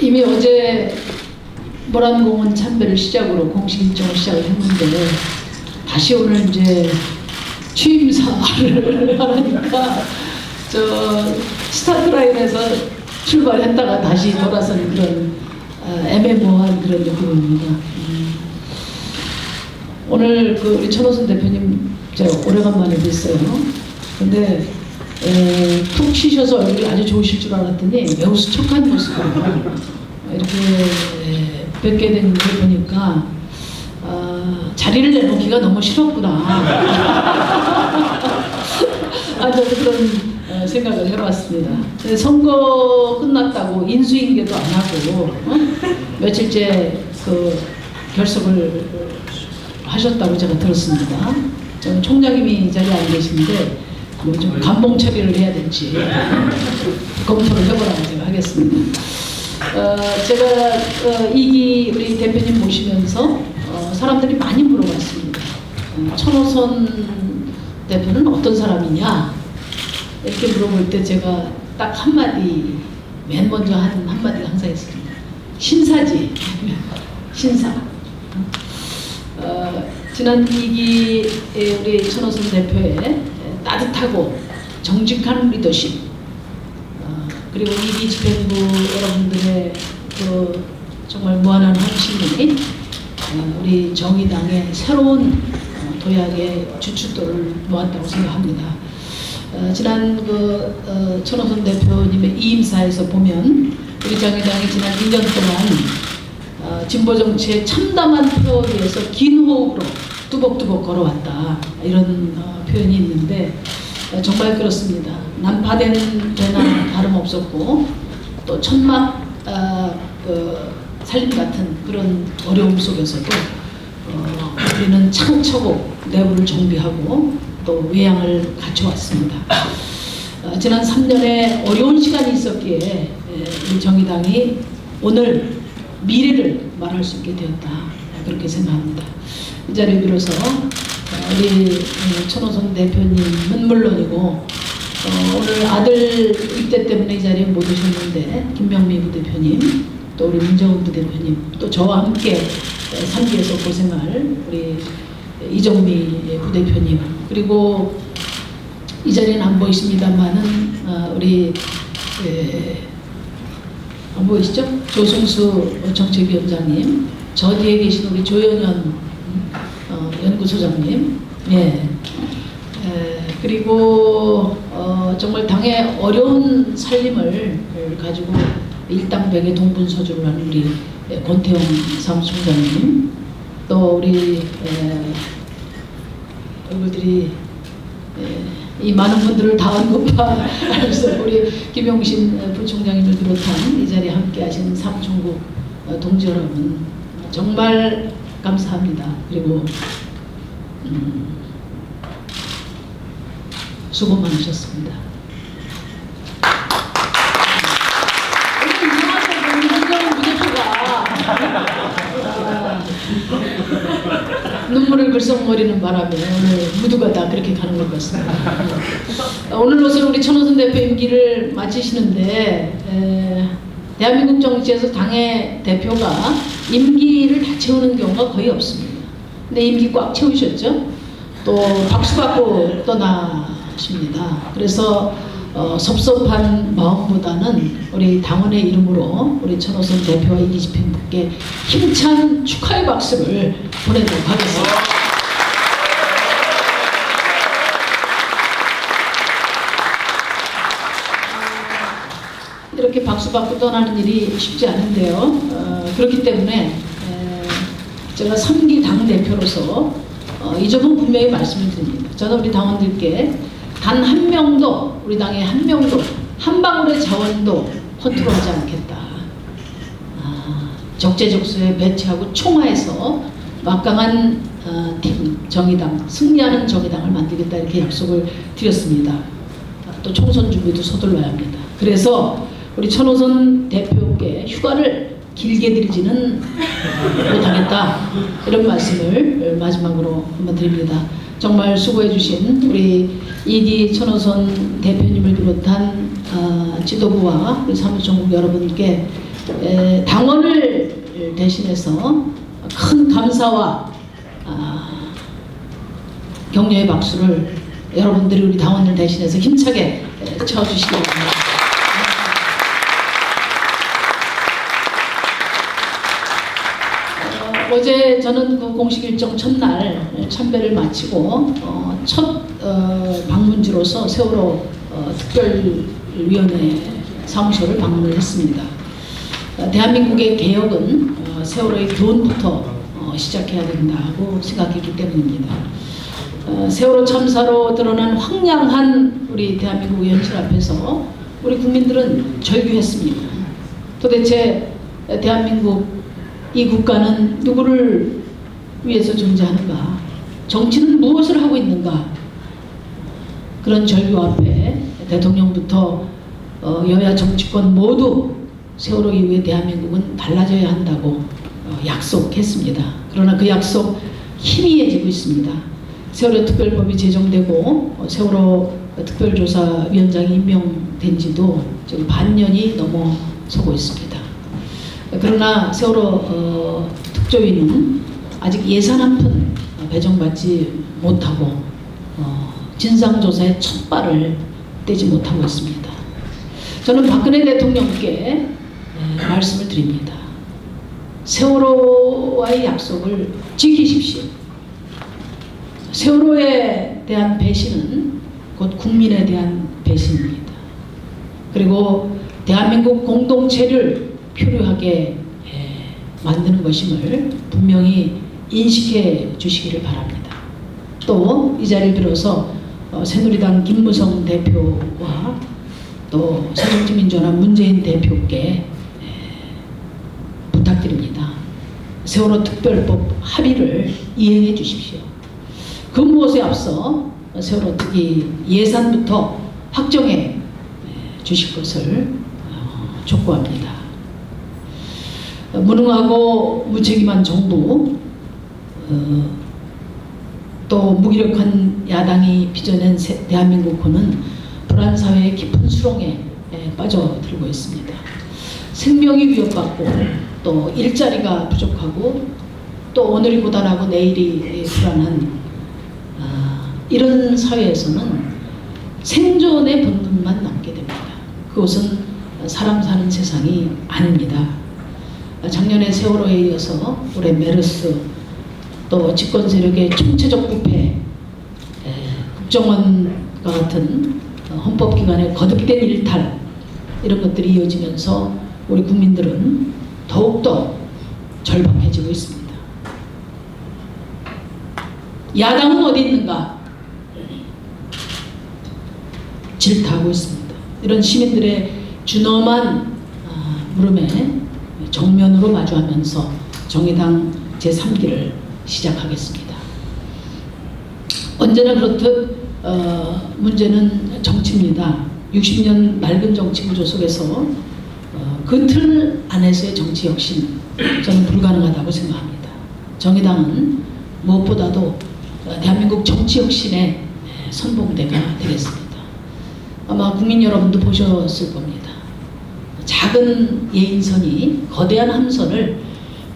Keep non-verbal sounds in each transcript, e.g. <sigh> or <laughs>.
이미 어제 모란공원 참배를 시작으로 공식 일정을 시작을 했는데 다시 오늘 이제 취임사를 <laughs> 하니까 저 스타트 라인에서 출발했다가 다시 돌아서는 그런 어, 애매모호한 그런 느낌입니다. 음. 오늘 그 우리 천호선 대표님 제가 오래간만에 뵀어요. 근데 에, 푹 쉬셔서 얼굴이 아주 좋으실 줄 알았더니 매우 수척한 모습으로 이렇게 에, 뵙게 된 걸 보니까 아, 자리를 내놓기가 너무 싫었구나. <laughs> 아, 저도 그런 어, 생각을 해봤습니다. 선거 끝났다고 인수인계도 안 하고 어? 며칠째 그 결석을 하셨다고 제가 들었습니다. 저는 총장님이 이 자리에 안 계신데 뭐좀 감봉 처리를 해야 될지 검토를 해보라고 제가 하겠습니다. 어, 제가 어, 이기 우리 대표님 모시면서 어, 사람들이 많이 물어봤습니다. 어, 천호선 대표는 어떤 사람이냐 이렇게 물어볼 때 제가 딱 한마디 맨 먼저 하는 한마디가 항상 있습니다. 신사지 <laughs> 신사. 어, 지난 이기 우리 천호선 대표의 따뜻하고 정직한 리더십 어, 그리고 이기 집행부 여러분들의 그 정말 무한한 헌신이 어, 우리 정의당의 새로운 어, 도약의 주춧돌을 놓았다고 생각합니다. 어, 지난 그 어, 천호선 대표님의 이임사에서 보면 우리 정의당이 지난 2년 동안 어, 진보 정치의 참담한 표에서 긴 호흡으로 뚜벅뚜벅 걸어왔다 이런 어, 표현이 있는데 어, 정말 그렇습니다. 난파되는 되나 다름없었고 또 천막 어, 그 살림 같은 그런 어려움 속에서도 어, 우리는 차곡차곡 내부를 정비하고 또 외양을 갖춰왔습니다. 어, 지난 3년의 어려운 시간이 있었기에 에, 우리 정의당이 오늘 미래를 말할 수 있게 되었다 그렇게 생각합니다. 이 자리를 빌어서 어, 우리 어, 천호선 대표님은 물론이고 어, 오늘 아들 입대 때문에 이 자리에 못 오셨는데 김명미 부대표님 또 우리 민정훈 부대표님 또 저와 함께 3기에서 고생할 우리 이정미 부대표님 그리고 이 자리는 안 보이십니다만은 어, 우리 에, 안 보이시죠? 조승수 정책위원장님, 저 뒤에 계신 우리 조영현 어, 연구소장님, 예. 에, 그리고 어, 정말 당의 어려운 살림을 가지고 일당백의 동분서주를 우리 권태용 사무총장님, 또 우리 에, 얼굴들이 에, 이 많은 분들을 다 언급하면서 <laughs> 우리 김용신 부총장님을 비롯한 이 자리에 함께하신 삼총국 어, 동지 여러분 정말 감사합니다. 그리고 음, 수고 많으셨습니다. 눈물을 글썽거리는 바람에 오늘 무드가 다 그렇게 가는 것 같습니다. 어, 오늘로서 우리 천호선 대표 임기를 마치시는데 에, 대한민국 정치에서 당의 대표가 임기를 다 채우는 경우가 거의 없습니다. 근데 임기 꽉 채우셨죠? 또 박수 받고 떠나십니다. 그래서 어, 섭섭한 마음보다는 우리 당원의 이름으로 우리 천호선 대표와 이기 집행부께 힘찬 축하의 박수를 보내도록 하겠습니다. 이렇게 박수 받고 떠나는 일이 쉽지 않은데요. 어, 그렇기 때문에 에, 제가 3기 당 대표로서 어, 이 점은 분명히 말씀을 드립니다. 저는 우리 당원들께 단 한 명도 우리 당의 한 명도 한 방울의 자원도 허투루 하지 않겠다. 아, 적재적소에 배치하고 총화해서 막강한 어, 팀 정의당 승리하는 정의당을 만들겠다 이렇게 약속을 드렸습니다. 아, 또 총선 준비도 서둘러야 합니다. 그래서 우리 천호선 대표께 휴가를 길게 드리지는 못하겠다 이런 말씀을 마지막으로 한번 드립니다. 정말 수고해 주신 우리 이기 천호선 대표님을 비롯한 어, 아, 지도부와 우리 사무총국 여러분께 에, 당원을 대신해서 큰 감사와 아, 격려의 박수를 여러분들이 우리 당원을 대신해서 힘차게 에, 쳐주시기 바랍니다. 어, 어제 저는 그 공식 일정 첫날 참배를 마치고 어, 첫 어, 방문지로서 세월호 어, 특별위원회 사무소를 방문을 했습니다. 어, 대한민국의 개혁은 어, 세월호의 교훈부터 어, 시작해야 된다고 생각했기 때문입니다. 어, 세월호 참사로 드러난 황량한 우리 대한민국 현실 앞에서 우리 국민들은 절규했습니다. 도대체 대한민국 이 국가는 누구를 위해서 존재하는가? 정치는 무엇을 하고 있는가? 그런 절규 앞에 대통령부터 어, 여야 정치권 모두 세월호 이후에 대한민국은 달라져야 한다고 어, 약속했습니다. 그러나 그 약속 희미해지고 있습니다. 세월호 특별법이 제정되고 어, 세월호 특별조사위원장이 임명된 지도 지금 반년이 넘어서고 있습니다. 그러나 세월호 어, 특조위는 아직 예산 한 푼 배정받지 못하고 어, 진상조사의 첫 발을 떼지 못하고 있습니다. 저는 박근혜 대통령께 에, 말씀을 드립니다. 세월호와의 약속을 지키십시오. 세월호에 대한 배신은 곧 국민에 대한 배신입니다. 그리고 대한민국 공동체를 표류하게 에, 만드는 것임을 분명히 인식해 주시기를 바랍니다. 또 이 자리를 빌어서 어, 새누리당 김무성 대표와 또 새정치민주연합 문재인 대표께 에, 부탁드립니다. 세월호 특별법 합의를 이행해 주십시오. 그 무엇에 앞서 세월호 특위 예산부터 확정해 에, 주실 것을 어, 촉구합니다. 어, 무능하고 무책임한 정부 어, 또 무기력한 야당이 빚어낸 세- 대한민국호는 불안 사회의 깊은 수렁에 에, 빠져들고 있습니다. 생명이 위협받고 또 일자리가 부족하고 또 오늘이 고단하고 내일이 불안한 아, 이런 사회에서는 생존의 본능만 남게 됩니다. 그것은 사람 사는 세상이 아닙니다. 작년에 세월호에 이어서 올해 메르스 또 집권 세력의 총체적 부패, 에, 국정원과 같은 어, 헌법기관의 거듭된 일탈 이런 것들이 이어지면서 우리 국민들은 더욱더 절박해지고 있습니다. 야당은 어디 있는가? 질타하고 있습니다. 이런 시민들의 준엄한 아, 물음에 정면으로 마주하면서 정의당 제3기를 시작하겠습니다. 언제나 그렇듯 어, 문제는 정치입니다. 60년 낡은 정치 구조 속에서 어, 그틀 안에서의 정치 혁신 저는 불가능하다고 생각합니다. 정의당은 무엇보다도 어, 대한민국 정치 혁신의 선봉대가 되겠습니다. 아마 국민 여러분도 보셨을 겁니다. 작은 예인선이 거대한 함선을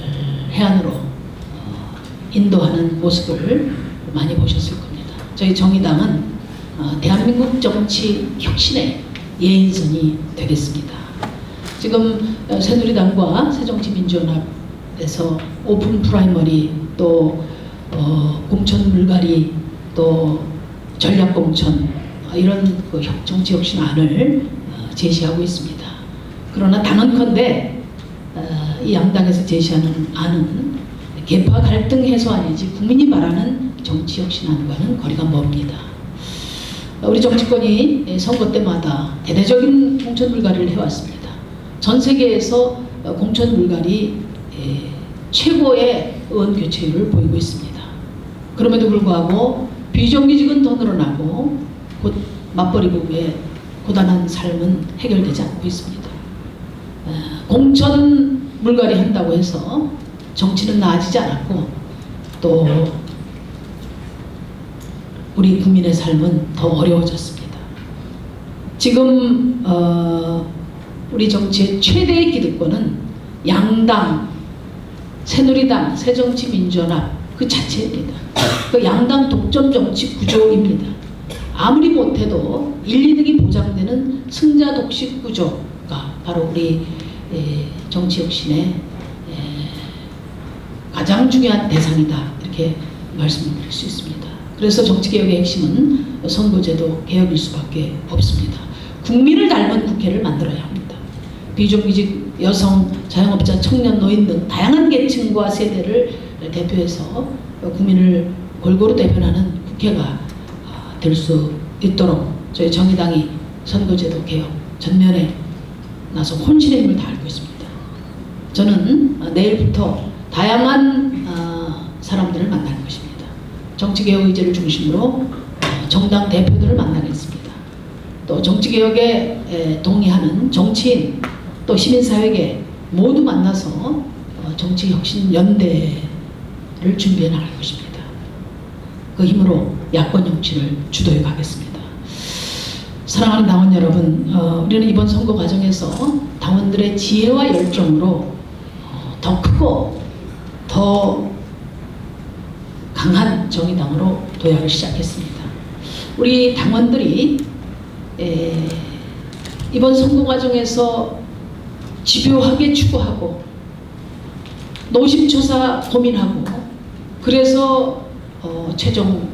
어, 해안으로 어, 인도하는 모습을 많이 보셨을 겁니다. 저희 정의당은 어, 대한민국 정치 혁신의 예인선이 되겠습니다. 지금 어, 새누리당과 새정치민주연합에서 오픈 프라이머리 또 어, 공천 물갈이 또 전략 공천 어, 이런 그 혁- 정치 혁신 안을 어, 제시하고 있습니다. 그러나 단언컨대 어, 이 양당에서 제시하는 안은 개파 갈등 해소안이지 국민이 말하는 정치 혁신안과는 거리가 멉니다. 어, 우리 정치권이 예, 선거 때마다 대대적인 공천 물갈이를 해왔습니다. 전 세계에서 어, 공천 물갈이 예, 최고의 의원 교체율을 보이고 있습니다. 그럼에도 불구하고 비정규직은 더 늘어나고 곧 맞벌이 부부의 고단한 삶은 해결되지 않고 있습니다. 어, 공천 물갈이 한다고 해서 정치는 나아지지 않았고 또 우리 국민의 삶은 더 어려워졌습니다. 지금 어, 우리 정치의 최대의 기득권은 양당, 새누리당, 새정치민주연합 그 자체입니다. 그 양당 독점 정치 구조입니다. 아무리 못해도 1, 2등이 보장되는 승자 독식 구조 가 바로 우리 에, 정치 혁신의 에, 가장 중요한 대상이다 이렇게 말씀드릴 수 있습니다. 그래서 정치개혁의 핵심은 선거제도 개혁일 수밖에 없습니다. 국민을 닮은 국회를 만들어야 합니다. 비정규직 여성, 자영업자, 청년, 노인 등 다양한 계층과 세대를 대표해서 국민을 골고루 대변하는 국회가 될 수 있도록 저희 정의당이 선거제도 개혁 전면에 나서 혼신의 힘을 다하고 있습니다. 저는 내일부터 다양한 어, 사람들을 만날 것입니다. 정치개혁 의제를 중심으로 어, 정당 대표들을 만나겠습니다. 또 정치개혁에 에, 동의하는 정치인 또 시민사회계 모두 만나서 어, 정치혁신연대를 준비해 나갈 것입니다. 그 힘으로 야권 정치를 주도해 가겠습니다. 사랑하는 당원 여러분, 어, 우리는 이번 선거 과정에서 당원들의 지혜와 열정으로 어, 더 크고 더 강한 정의당으로 도약을 시작했습니다. 우리 당원들이 에, 이번 선거 과정에서 집요하게 추구하고 노심초사 고민하고 그래서 어, 최종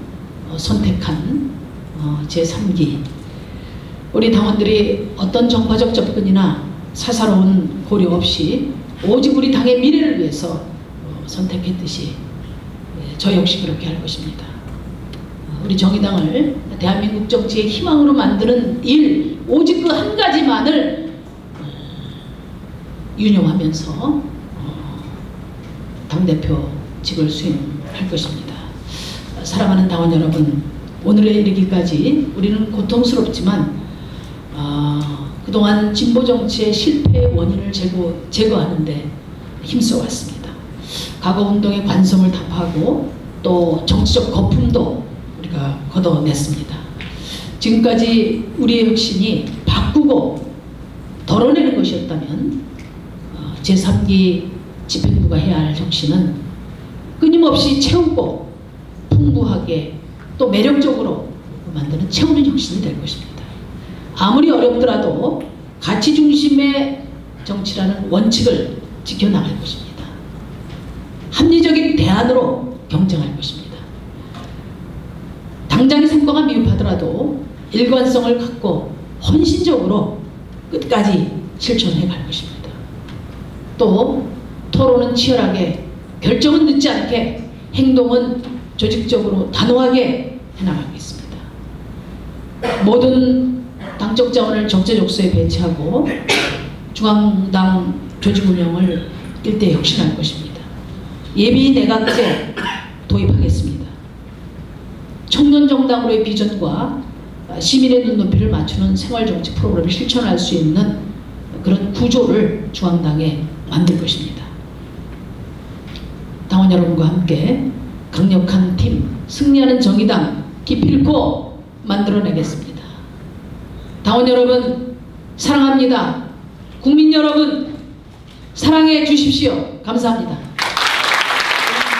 어, 선택한 어, 제3기 우리 당원들이 어떤 정파적 접근이나 사사로운 고려 없이 오직 우리 당의 미래를 위해서 어, 선택했듯이 예, 저 역시 그렇게 할 것입니다. 어, 우리 정의당을 대한민국 정치의 희망으로 만드는 일 오직 그 한 가지만을 어, 유념하면서 어, 당대표직을 수행할 것입니다. 어, 사랑하는 당원 여러분, 오늘에 이르기까지 우리는 고통스럽지만 어, 그동안 진보 정치의 실패의 원인을 제거, 제거하는데 힘써 왔습니다. 과거 운동의 관성을 답하고 또 정치적 거품도 우리가 걷어냈습니다. 지금까지 우리의 혁신이 바꾸고 덜어내는 것이었다면 어, 제3기 집행부가 해야 할 혁신은 끊임없이 채우고 풍부하게 또 매력적으로 만드는 채우는 혁신이 될 것입니다. 아무리 어렵더라도 가치 중심의 정치라는 원칙을 지켜나갈 것입니다. 합리적인 대안으로 경쟁할 것입니다. 당장의 성과가 미흡하더라도 일관성을 갖고 헌신적으로 끝까지 실천해 갈 것입니다. 또 토론은 치열하게 결정은 늦지 않게 행동은 조직적으로 단호하게 해나가겠습니다. 모든 당적 자원을 적재적소에 배치하고 중앙당 조직 운영을 일대 혁신할 것입니다. 예비 내각제 도입하겠습니다. 청년 정당으로의 비전과 시민의 눈높이를 맞추는 생활정치 프로그램을 실천할 수 있는 그런 구조를 중앙당에 만들 것입니다. 당원 여러분과 함께 강력한 팀, 승리하는 정의당 기필코 만들어내겠습니다. 당원 여러분 사랑합니다. 국민 여러분 사랑해 주십시오. 감사합니다.